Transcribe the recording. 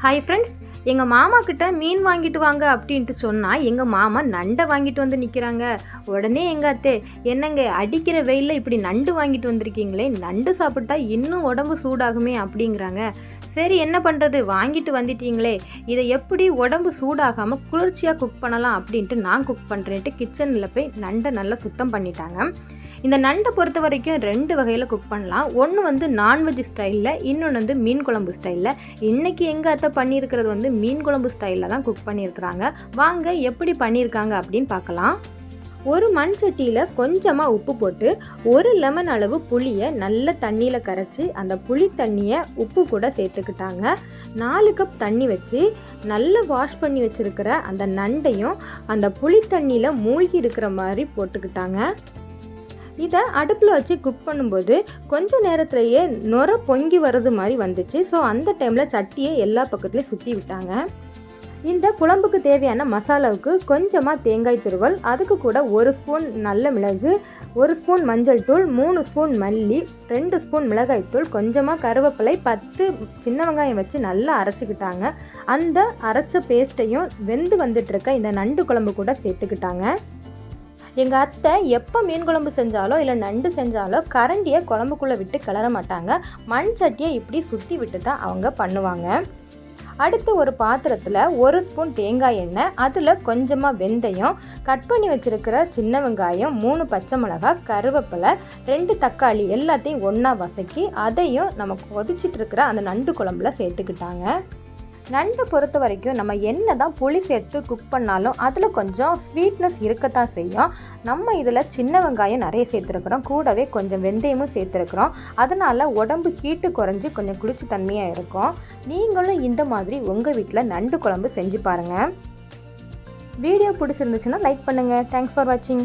Hi friends எங்கள் மாமா கிட்ட மீன் வாங்கிட்டு வாங்க அப்படின்ட்டு சொன்னால் எங்கள் மாமா நண்டை வாங்கிட்டு வந்து நிற்கிறாங்க உடனே எங்கள் அத்தே என்னங்க அடிக்கிற வெயிலில் இப்படி நண்டு வாங்கிட்டு வந்திருக்கீங்களே நண்டு சாப்பிட்டா இன்னும் உடம்பு சூடாகுமே அப்படிங்கிறாங்க. சரி என்ன பண்ணுறது வாங்கிட்டு வந்துட்டீங்களே. இதை எப்படி உடம்பு சூடாகாமல் குளிர்ச்சியாக குக் பண்ணலாம் அப்படின்ட்டு நான் குக் பண்ணுறேன்ட்டு கிச்சனில் போய் நண்டை நல்லா சுத்தம் பண்ணிட்டாங்க. இந்த நண்டை பொறுத்த வரைக்கும் ரெண்டு வகையில் குக் பண்ணலாம். ஒன்று வந்து நான்வெஜ் ஸ்டைலில் இன்னொன்று வந்து மீன் குழம்பு ஸ்டைலில் இன்றைக்கி எங்கள் அத்தை பண்ணியிருக்கிறது வந்து மீன் குழம்பு ஸ்டைலில் தான் குக் பண்ணியிருக்கிறாங்க. வாங்க எப்படி பண்ணியிருக்காங்க அப்படின்னு பார்க்கலாம். ஒரு மண் சட்டியில் கொஞ்சமாக உப்பு போட்டு ஒரு லெமன் அளவு புளியை நல்ல தண்ணியில் கரைச்சி அந்த புளி தண்ணியை உப்பு கூட சேர்த்துக்கிட்டாங்க. நாலு கப் தண்ணி வச்சு நல்லா வாஷ் பண்ணி வச்சுருக்கிற அந்த நண்டையும் அந்த புளி தண்ணியில் மூழ்கி இருக்கிற மாதிரி போட்டுக்கிட்டாங்க. இதை அடுப்பில் வச்சு குக் பண்ணும்போது கொஞ்சம் நேரத்துலையே நுர பொங்கி வர்றது மாதிரி வந்துச்சு. ஸோ அந்த டைமில் சட்டியை எல்லா பக்கத்துலேயும் சுற்றி விட்டாங்க. இந்த குழம்புக்கு தேவையான மசாலாவுக்கு கொஞ்சமாக தேங்காய் துருவல் அதுக்கு கூட ஒரு ஸ்பூன் நல்ல மிளகு ஒரு ஸ்பூன் மஞ்சள் தூள் மூணு ஸ்பூன் மல்லி ரெண்டு ஸ்பூன் மிளகாய் தூள் கொஞ்சமாக கருவேப்பிலை பத்து சின்ன வெங்காயம் வச்சு நல்லா அரைச்சிக்கிட்டாங்க. அந்த அரைச்ச பேஸ்ட்டையும் வெந்து வந்துட்டுருக்க இந்த நண்டு குழம்பு கூட சேர்த்துக்கிட்டாங்க. எங்கள் அத்தை எப்போ மீன் குழம்பு செஞ்சாலோ இல்லை நண்டு செஞ்சாலோ கரண்டியை குழம்புக்குள்ளே விட்டு கிளற மாட்டாங்க. மண் சட்டியை இப்படி சுற்றி விட்டு தான் அவங்க பண்ணுவாங்க. அடுத்து ஒரு பாத்திரத்தில் ஒரு ஸ்பூன் தேங்காய் எண்ணெய் அதில் கொஞ்சமாக வெந்தயம் கட் பண்ணி வச்சுருக்கிற சின்ன வெங்காயம் மூணு பச்சை மிளகாய் கருவேப்பிலை ரெண்டு தக்காளி எல்லாத்தையும் ஒன்றா வதக்கி அதையும் நம்ம கொதிச்சிட்டு இருக்கிற அந்த நண்டு குழம்புல சேர்த்துக்கிட்டாங்க. நண்டை பொறுத்த வரைக்கும் நம்ம என்ன தான் புளி சேர்த்து குக் பண்ணாலும் அதில் கொஞ்சம் ஸ்வீட்னஸ் இருக்கத்தான் செய்யும். நம்ம இதில் சின்ன வெங்காயம் நிறைய சேர்த்துருக்குறோம். கூடவே கொஞ்சம் வெந்தயமும் சேர்த்துருக்குறோம். அதனால் உடம்பு ஹீட்டு குறைஞ்சி கொஞ்சம் குளிர்ச்சி தன்மையாக இருக்கும். நீங்களும் இந்த மாதிரி உங்கள் வீட்டில் நண்டு குழம்பு செஞ்சு பாருங்கள் வீடியோ பிடிச்சிருந்துச்சுன்னா லைக் பண்ணுங்கள் தேங்க்ஸ் ஃபார் வாட்சிங்